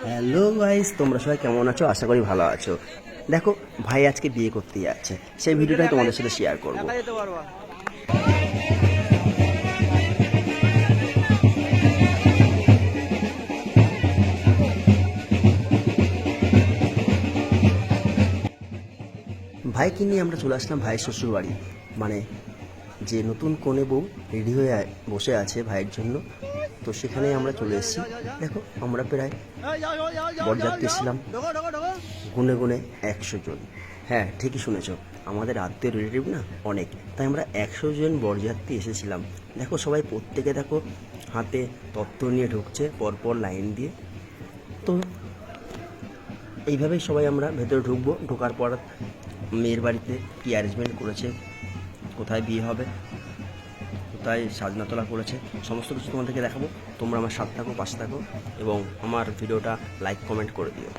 Hello guys, তোমরা সবাই কেমন আছো? আশা করি ভালো আছো। দেখো, ভাই আজকে বিয়ে করতে যাচ্ছে। সেই ভিডিওটাই তোমাদের সাথে শেয়ার করব। ভাইকে নিয়ে আমরা চলে আসলাম ভাইয়ের শ্বশুর বাড়ি মানে যে নতুন কোণে বউ রেডি হয়ে বসে আছে ভাইয়ের জন্য। তো সেখানে আমরা চলে এসেছি। দেখো, আমরা প্রায় বরযাত্রী ছিলাম। গুনে গুনে একশো জন। হ্যাঁ ঠিকই শুনেছো। আমাদের আত্মীয় রিলেটিভ না অনেক। তাই আমরা একশো জন বরযাত্রী এসেছিলাম। দেখো, সবাই প্রত্যেকে দেখো হাতে তত্ত্ব নিয়ে ঢুকছে, পরপর লাইন দিয়ে। তো এইভাবেই সবাই আমরা ভেতরে ঢুকবো। ঢোকার পর মেয়ের বাড়িতে কী অ্যারেঞ্জমেন্ট করেছে? কোথায় বিয়ে হবে, কোথায় সাজনাতলা করেছে, সমস্ত কিছু তোমাদেরকে দেখাবো। তোমরা আমার সাথে থাকো, পাশে থাকো এবং আমার ভিডিওটা লাইক কমেন্ট করে দিও।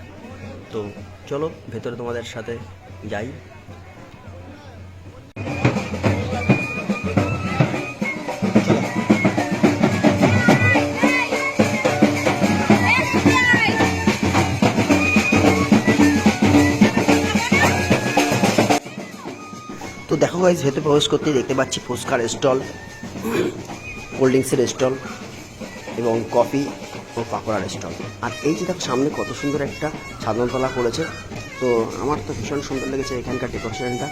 তো চলো, ভেতরে তোমাদের সাথে যাই। তো দেখো গাইজ ভেতরে প্রবেশ করতে দেখতে পাচ্ছি ফুচকার স্টল, কোল্ড ড্রিঙ্কসের স্টল এবং কফি ও পাকোড়ার স্টল। আর এই যে দেখো, সামনে কত সুন্দর একটা ছাদনতলা করেছে তো আমার তো ভীষণ সুন্দর লেগেছে এখানকার ডেকোরেশনটা,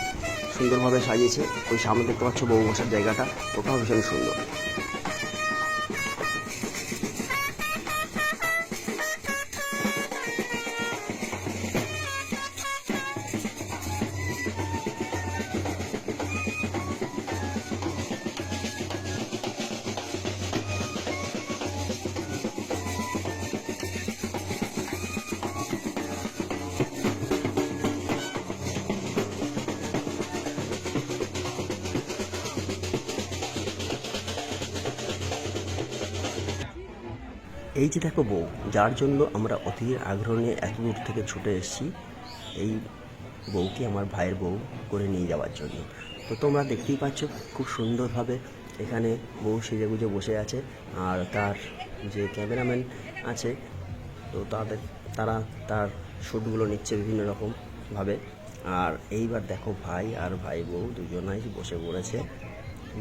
সুন্দরভাবে সাজিয়েছে। ওই সামনে দেখতে পাচ্ছ বউ বসার জায়গাটা, ওটাও ভীষণ সুন্দর। এই যে দেখো বউ, যার জন্য আমরা অধীর আগ্রহ নিয়ে এত দূর থেকে ছুটে এসেছি, এই বউকে আমার ভাইয়ের বউ করে নিয়ে যাওয়ার জন্য। তো তোমরা দেখতেই পাচ্ছ খুব সুন্দরভাবে এখানে বউ সেজে গুজে বসে আছে, আর তার যে ক্যামেরাম্যান আছে, তো তাদের, তারা তার শ্যুটগুলো নিচ্ছে বিভিন্ন রকমভাবে। আর এইবার দেখো ভাই আর ভাই বউ দুজনাই বসে পড়েছে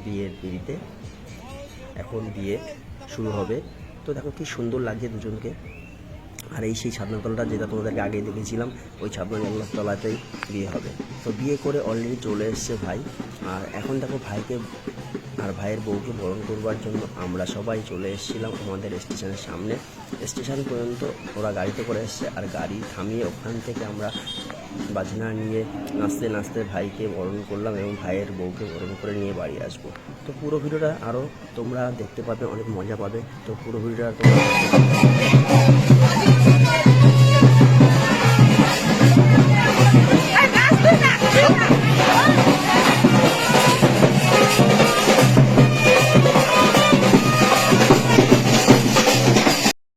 বিয়ের পিড়িতে। এখন বিয়ে শুরু হবে। তো দেখো কি সুন্দর লাগছে দুজনকে। আর এই সেই ছাদনাতলাটা যেটা তোমাদেরকে আগে দেখেছিলাম, ওই ছাদনাতলার তলাতেই বিয়ে হবে। তো বিয়ে করে অলরেডি চলে এসছে ভাই। আর এখন দেখো ভাইকে আর ভাইয়ের বউকে বরণ করবার জন্য আমরা সবাই চলে এসেছিলাম আমাদের স্টেশনের সামনে। স্টেশন পর্যন্ত ওরা গাড়িতে করে এসছে আর গাড়ি থামিয়ে ওখান থেকে আমরা বাজনা নিয়ে নাচতে নাচতে ভাইকে বরণ করলাম এবং ভাইয়ের বউকে বরণ করে নিয়ে বাড়ি আসব। তো পুরো ভিডিওটা আরও তোমরা দেখতে পাবে, অনেক মজা পাবে। তো পুরো ভিডিওটা তোমরা